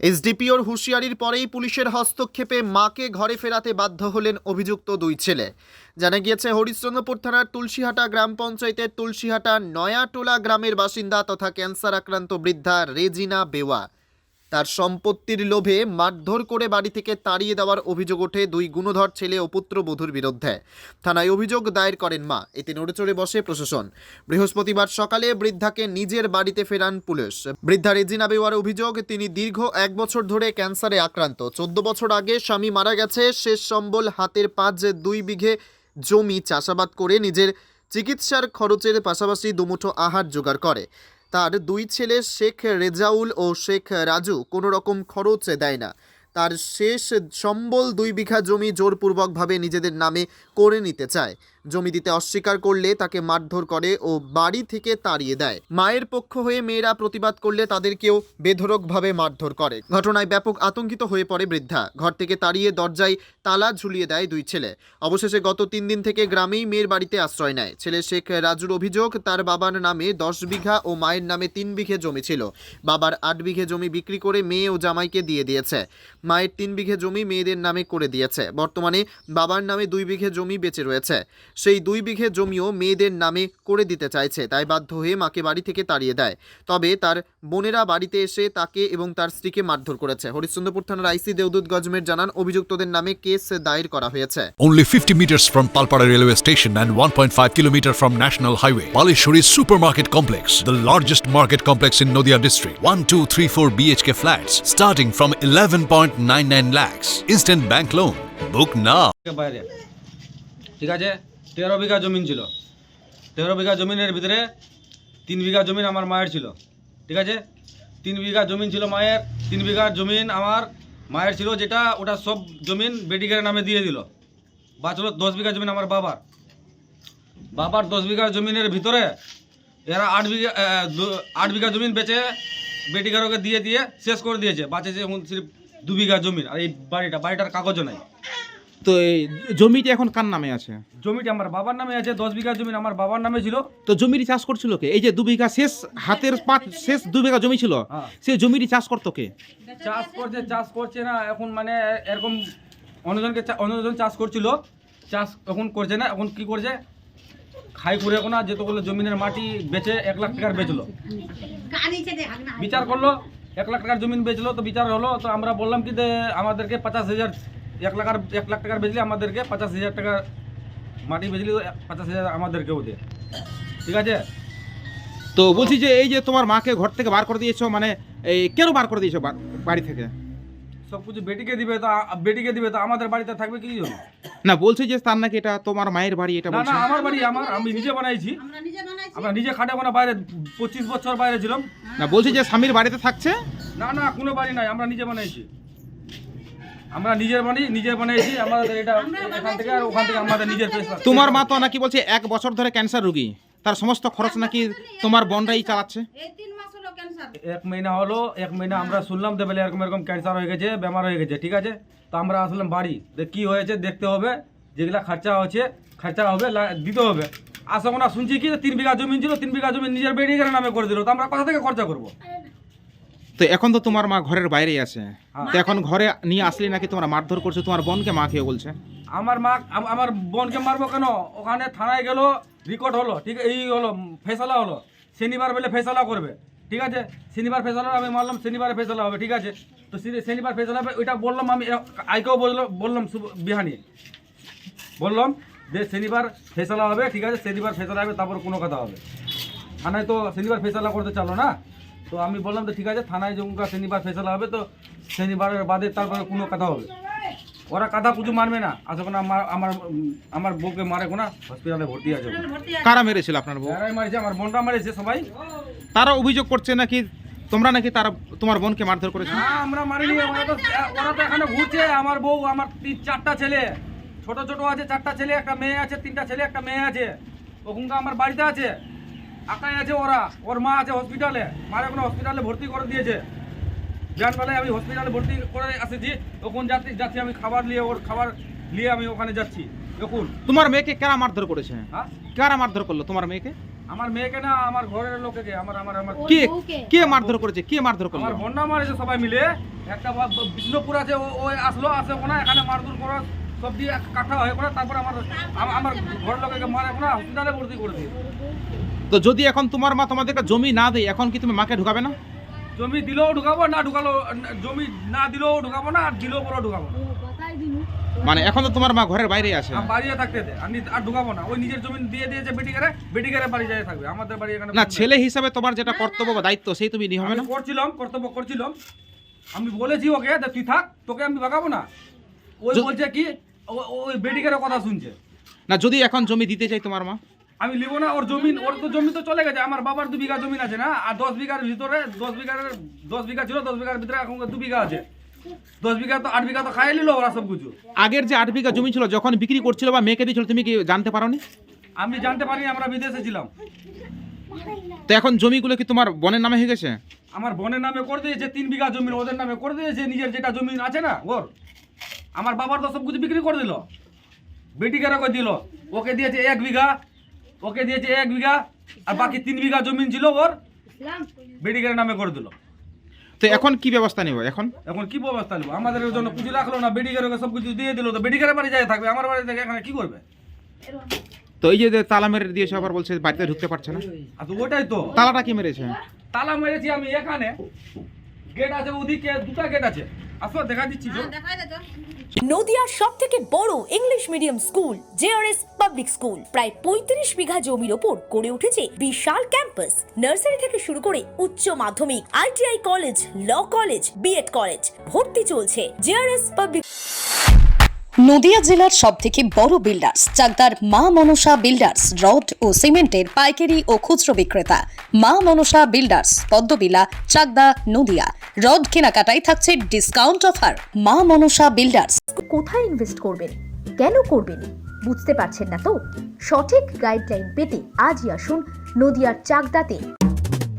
এসডিপিওর হুঁশিয়ারির পরেই পুলিশের হস্তক্ষেপে মাকে ঘরে ফেরাতে বাধ্য হলেন অভিযুক্ত দুই ছেলে। জানা গিয়েছে, হরিশ্চন্দ্রপুর থানার তুলসীহাটা গ্রাম পঞ্চায়েতের তুলসীহাটা নয়াটোলা গ্রামের বাসিন্দা তথা ক্যান্সার আক্রান্ত বৃদ্ধা রেজিনা বেওয়া। তার সম্পত্তির লোভে মারধর করে বাড়ি থেকে তাড়িয়ে দেওয়ার অভিযোগ ওঠে দুই গুণধর ছেলে ও পুত্রবধূর বিরুদ্ধে। থানায় অভিযোগ দায়ের করেন মা। এতে নড়েচড়ে বসে প্রশাসন। বৃহস্পতিবার সকালে বৃদ্ধাকে নিজের বাড়িতে ফেরান পুলিশ। বৃদ্ধা রেজিনা বেওয়ার অভিযোগ, তিনি দীর্ঘ এক বছর ধরে ক্যান্সারে আক্রান্ত। চোদ্দ বছর আগে স্বামী মারা গেছে, শেষ সম্বল হাতের পাঁচ দুই বিঘে জমি চাষাবাদ করে নিজের চিকিৎসার খরচের পাশাপাশি দুমুঠো আহার জোগাড় করে। তার দুই ছেলে শেখ রেজাউল ও শেখ রাজু কোনো রকম খরচ দেয় না। তার শেষ সম্বল দুই বিঘা জমি জোরপূর্বকভাবে নিজেদের নামে করে নিতে চায়। জমি দিতে অস্বীকার করলে তাকে মারধর করে ও বাড়ি থেকে তাড়িয়ে দেয়। মায়ের পক্ষ হয়ে মেয়েরা প্রতিবাদ করলে তাদেরকেও বেধড়কভাবে মারধর করে। ঘটনায় ব্যাপক আতঙ্কিত হয়ে পড়ে বৃদ্ধা। ঘর থেকে তাড়িয়ে দরজায় তালা ঝুলিয়ে দেয় দুই ছেলে। অবশেষে গত তিন দিন থেকে গ্রামেই মেয়ের বাড়িতে আশ্রয় নেয়। ছেলে শেখ রাজুর অভিযোগ, তার বাবার নামে দশ বিঘা ও মায়ের নামে তিন বিঘে জমি ছিল। বাবার আট বিঘে জমি বিক্রি করে মেয়ে ও জামাইকে দিয়ে দিয়েছে। মায়ের তিন বিঘে জমি মেয়েদের নামে করে দিয়েছে। বর্তমানে বাবার নামে দুই বিঘে জমি বেঁচে রয়েছে। সেই দুই বিঘে জমিও মেয়েদের নামে করে দিতে চাইছে তাই বাধ্য হয়ে মাকে বাড়ি থেকে তাড়িয়ে দেয় তবে তার বোনেরা বাড়িতে এসে তাকে এবং তার স্ত্রীকে মারধর করেছে হরিশ্চন্দ্রপুর থানার আইসি দেওদুত গজমের জানান অভিযুক্তদের নামে কেস দায়ের করা হয়েছে Only 50 meters from Palpara railway station and 1.5 kilometer from National Highway. Palishuri Supermarket Complex, the largest market complex in Noida district. 1, 2, 3, 4 BHK flats starting from 11.99 lakhs. Instant bank loan. Book now. ঠিক আছে তেরো বিঘা জমিন ছিল। তেরো বিঘা জমিনের ভিতরে তিন বিঘা জমিন আমার মায়ের ছিল। ঠিক আছে? তিন বিঘা জমিন ছিল মায়ের, তিন বিঘা জমিন আমার মায়ের ছিল যেটা ওটা সব জমিন বেটিকের নামে দিয়ে দিল। বাঁচলো দশ বিঘা জমিন আমার বাবার। বাবার দশ বিঘা জমিনের ভিতরে এরা আট বিঘা আট বিঘা জমিন বেচে বেটিকারকে দিয়ে দিয়ে শেষ করে দিয়েছে। বাঁচেছে এখন সির্ফ দু বিঘা জমিন। আর এই বাড়িটা, বাড়িটার কাগজও নাই। তো এই জমিটি এখন কার নামে আছে? জমিটা আমার বাবার নামে আছে দশ বিঘা জমি আমার বাবার নামে ছিল। তো জমিটি চাষ করছিল কে? এই যে দু বিঘা শেষ হাতের পাঁচ শেষ দু বিঘা জমি ছিল হ্যাঁ। সেই জমিটি চাষ করতো কে? চাষ করছে চাষ করছে না এখন মানে এরকম অন্যজনকে অন্যজন চাষ করছিল। চাষ এখন করছে না এখন কি করছে? খাই করে এখন যেতগুলো জমিনের মাটি বেচে এক লাখ টাকার বেচলো। বিচার করল এক লাখ টাকার জমিন বেচলো তো বিচার হলো তো আমরা বললাম কি যে আমাদেরকে পঞ্চাশ হাজার এক লাখ আর এক লাখ টাকার বেচলে আমাদেরকে পঞ্চাশ হাজার টাকা মাটি বেচলে তো পঞ্চাশ হাজার আমাদেরকেও দে। ঠিক আছে? তো বলছি যে এই যে তোমার মাকে ঘর থেকে বার করে দিয়েছ মানে এই কেন বার করে দিয়েছ বাড়ি থেকে? সব কিছু বেটিকে দিবে তো বেটিকে দিবে তো আমাদের বাড়িতে থাকবে কি জন্য? না বলছি যে তার নাকি এটা তোমার মায়ের বাড়ি এটা না না আমার বাড়ি আমার আমি নিজে বানাইছি। আমরা নিজে বানাইছি। আমরা নিজে খাটে বানা বাইরে পঁচিশ বছর বাইরে ছিলাম। না বলছি যে স্বামীর বাড়িতে থাকছে? না না কোনো বাড়ি নাই আমরা নিজে বানাইছি। আমরা নিজের বাড়ি নিজে বানাইছি আমাদের এটা এখান থেকে আর ওখান থেকে আমাদের নিজের তোমার মা তো নাকি বলছে এক বছর ধরে ক্যান্সার রোগী। তার সমস্ত খরচ নাকি তোমার বোনরাই চালাচ্ছে? এই তিন মাস হলো ক্যান্সার এক মহিনা হলো এক মহিনা আমরা শুনলাম যে বলে এরকম এরকম ক্যান্সার হয়ে গেছে বেমার হয়ে গেছে ঠিক আছে? তো আমরা আসলাম বাড়ি যে কি হয়েছে দেখতে হবে যেগুলা খরচা হচ্ছে খরচা হবে লা- দিতে হবে। আসা না শুনছি কি তিন বিঘা জমি ছিল তিন বিঘা জমি নিজের বেড়ে গেলে নামে করে দিল তো আমরা কোথা থেকে খরচা করব? তো এখন তো তোমার মা ঘরের বাইরেই আছে। হ্যাঁ। তো এখন ঘরে নিয়ে আসলে নাকি তোমরা মারধর করছ? তোমার বোনকে মা খেয়ে বলছে। আমার মা আম- আমার বোনকে মারবো কেন? ওখানে থানায় গেল রেকর্ড হলো ঠিক এই হলো ফেসলা হলো। শনিবার বলে ফেসলা করবে ঠিক আছে? শনিবার ফেসলা আমি মারলাম শনিবারে ফেসলা হবে ঠিক আছে? তো শনি- শনিবার ফেসলা হবে ওইটা বললাম আমি আইকেও বললাম বললাম বিহানি। বললাম যে শনিবার ফেসলা হবে ঠিক আছে? শনিবার ফেসলা হবে তারপর কোনো কথা হবে। থানায় তো শনিবার ফেসলা করতে চালো না? তো আমি বললাম তো ঠিক আছে থানায় যখন শনিবার ফেসলা হবে তো শনিবারের বাদে তারপরে কোনো কথা হবে। ওরা কাদা পুজো মারবে না। আসো না আমার আমার আমার বউকে মারে কোনা হসপিটালে ভর্তি আছে। কারা মেরেছিল আপনার বউ? মারিছে আমার বোনটা মারিছে সবাই। তারা অভিযোগ করছে নাকি তোমরা নাকি তারা তোমার বোনকে মারধর করেছ? না আমরা মারিনি ওরা তো ওরা তো এখানে ঘুরছে আমার বউ আমার তিন চারটা ছেলে। ছোট ছোট আছে চারটা ছেলে একটা মেয়ে আছে তিনটা ছেলে একটা মেয়ে আছে। ওখানকার আমার বাড়িতে আছে। আকাই আছে ওরা। ওর মা আছে হসপিটালে মারে কোনো হসপিটালে ভর্তি করে দিয়েছে। বিয়ানবেলায় আমি হসপিটালে ভর্তি করে এসেছি তখন যাচ্ছি যাচ্ছি আমি খাবার নিয়ে ওর খাবার নিয়ে আমি ওখানে যাচ্ছি। দেখুন। তোমার মেয়েকে কারা মারধর করেছে? হ্যাঁ? কারা মারধর করল তোমার মেয়েকে? আমার মেয়েকে না আমার ঘরের লোকেকে আমার আমার আমার কে কে মারধর করেছে? কে মারধর করল? আমার বন্যা মারেছে সবাই মিলে। একটা বিষ্ণুপুর আছে ও আসলো আসে ওখানে এখানে মারধর করা সব দিয়ে কাঠা হয়ে পড়ে তারপর আমার আমার ঘরের লোকেকে মারে ওখানে হসপিটালে ভর্তি করে দিয়ে তো যদি এখন তোমার মা তোমাদেরকে জমি না দেয় এখন কি তুমি মাকে ঢুকাবে না? জমি দিলেও ঢুকাবো না ঢুকালো জমি না দিলেও ঢুকাবো না আর দিলেও পরেও ঢুকাবো না। মানে এখন তো তোমার মা ঘরের বাইরে আছে। বাড়িয়ে থাকতে দে আর নি- আর ঢুকাবো না। ওই নিজের জমি দিয়ে দিয়েছে বেটিকারে বেটিকারে বাড়ি যায় থাকবে। আমাদের বাড়ি এখানে না ছেলে হিসাবে তোমার যেটা কর্তব্য বা দায়িত্ব সেই তুমি নিহবে আমি না? করছিলাম কর্তব্য করছিলাম। আমি বলেছি ওকে তুই থাক তোকে আমি ভাগাবো না। ওই বলছে কি ওই বেটিকারের কথা শুনছে। না যদি এখন জমি দিতে চাই তোমার মা? আমি নিব না ওর জমিন ওর তো জমি তো চলে গেছে আমার বাবার দু বিঘা জমিন আছে না আর দশ বিঘার ভিতরে দশ বিঘার দশ বিঘা ছিল দশ বিঘার ভিতরে এখন দু বিঘা আছে। দশ বিঘা তো আট বিঘা তো খাইয়ে নিল ওরা সব কিছু আগের যে আট বিঘা জমি ছিল যখন বিক্রি করছিল বা মেয়েকে দিয়েছিল তুমি কি জানতে পারো পারোনি? আমি জানতে পারিনি আমরা বিদেশে ছিলাম। তো এখন জমিগুলো কি তোমার বনের নামে হয়ে গেছে? আমার বনের নামে করে দিয়েছে তিন বিঘা জমি ওদের নামে করে দিয়েছে নিজের যেটা জমি আছে না ওর। আমার বাবার তো সব কিছু বিক্রি করে দিল। বেটিকে রেখে দিল? ওকে দিয়েছে এক বিঘা ওকে দিয়েছে এক বিঘা আর বাকি তিন বিঘা জমিন ছিল ওর। বেটিকের নামে করে দিল? তো এখন কি ব্যবস্থা নেব এখন? এখন কি ব্যবস্থা নেব? আমাদের জন্য পুঁজি রাখল না বেটিকের সব কিছু দিয়ে দিল তো? বেটিকের বাড়ি যায় থাকবে? আমার বাড়ি থেকে এখানে কি করবে? তো এই যে তালা মেরে দিয়েছে আবার বলছে বাড়িতে ঢুকতে পারছে না। আর তো ওটাই তো। তালাটা কি মেরেছে? তালা মেরেছি আমি এখানে। গেট আছে ওদিকে দুটো গেট আছে। আসো দেখা দিচ্ছি তো নদিয়ার সব থেকে বড় English medium school JRS public school প্রায় পঁয়ত্রিশ বিঘা জমির ওপর গড়ে উঠেছে বিশাল ক্যাম্পাস নার্সারি থেকে শুরু করে উচ্চ মাধ্যমিক ITI college law college B Ed college ভর্তি চলছে জেআরএস পাবলিক নদিয়া জেলার সব থেকে বড় বিল্ডার্স চাকদার মা মনসা বিল্ডার্স রড ও সিমেন্টের পাইকারি ও খুচরো বিক্রেতা। মা মনসা বিল্ডার্স পদ্মবিলা, চাকদা, নদিয়া। রড কেনাকাটায় থাকছে ডিসকাউন্ট অফার মা মনসা বিল্ডার্স কোথায় ইনভেস্ট করবেন? কেন করবেন? বুঝতে পারছেন না তো? সঠিক গাইডলাইন পেতে আজই আসুন নদিয়ার চাকদাতে।